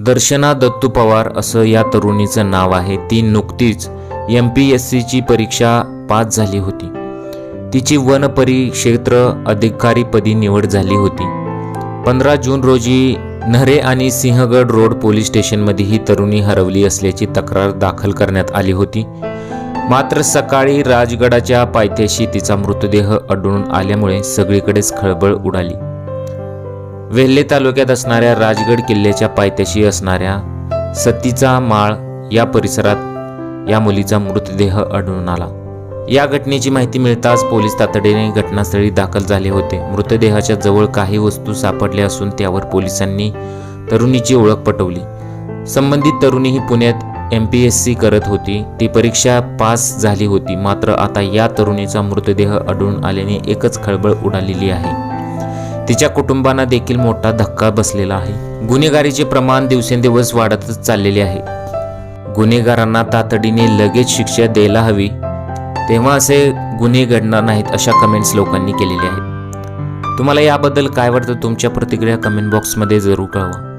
दर्शना दत्तू पवार असं या तरुणीचं नाव आहे. ती नुकतीच एम पी एस सीची परीक्षा पास झाली होती. तिची वन परिक्षेत्र अधिकारीपदी निवड झाली होती. पंधरा जून रोजी नहरे आणि सिंहगड रोड पोलीस स्टेशनमध्ये ही तरुणी हरवली असल्याची तक्रार दाखल करण्यात आली होती. मात्र सकाळी राजगडाच्या पायथ्याशी तिचा मृतदेह आढळून आल्यामुळे सगळीकडेच खळबळ उडाली. वेल्हे तालुक्यात असणाऱ्या राजगड किल्ल्याच्या पायथ्याशी असणाऱ्या सतीचा माळ या परिसरात या मुलीचा मृतदेह आढळून आला. या घटनेची माहिती मिळताच पोलीस तातडीने घटनास्थळी दाखल झाले होते. मृतदेहाच्या जवळ काही वस्तू सापडल्या असून त्यावर पोलिसांनी तरुणीची ओळख पटवली. संबंधित तरुणी ही पुण्यात एम पी एस सी करत होती. ती परीक्षा पास झाली होती. मात्र आता या तरुणीचा मृतदेह आढळून आल्याने एकच खळबळ उडालेली आहे. तिच्या कुटुंबांना देखील मोठा धक्का बसलेला आहे. गुन्हेगारीचे प्रमाण दिवसेंदिवस वाढतच चाललेले आहे. गुन्हेगारांना तातडीने लगेच शिक्षा द्यायला हवी तेव्हा असे गुन्हे घडणार नाहीत अशा कमेंट्स लोकांनी केलेल्या आहेत. तुम्हाला याबद्दल काय वाटतं? तुमच्या प्रतिक्रिया कमेंट बॉक्समध्ये जरूर कळवा.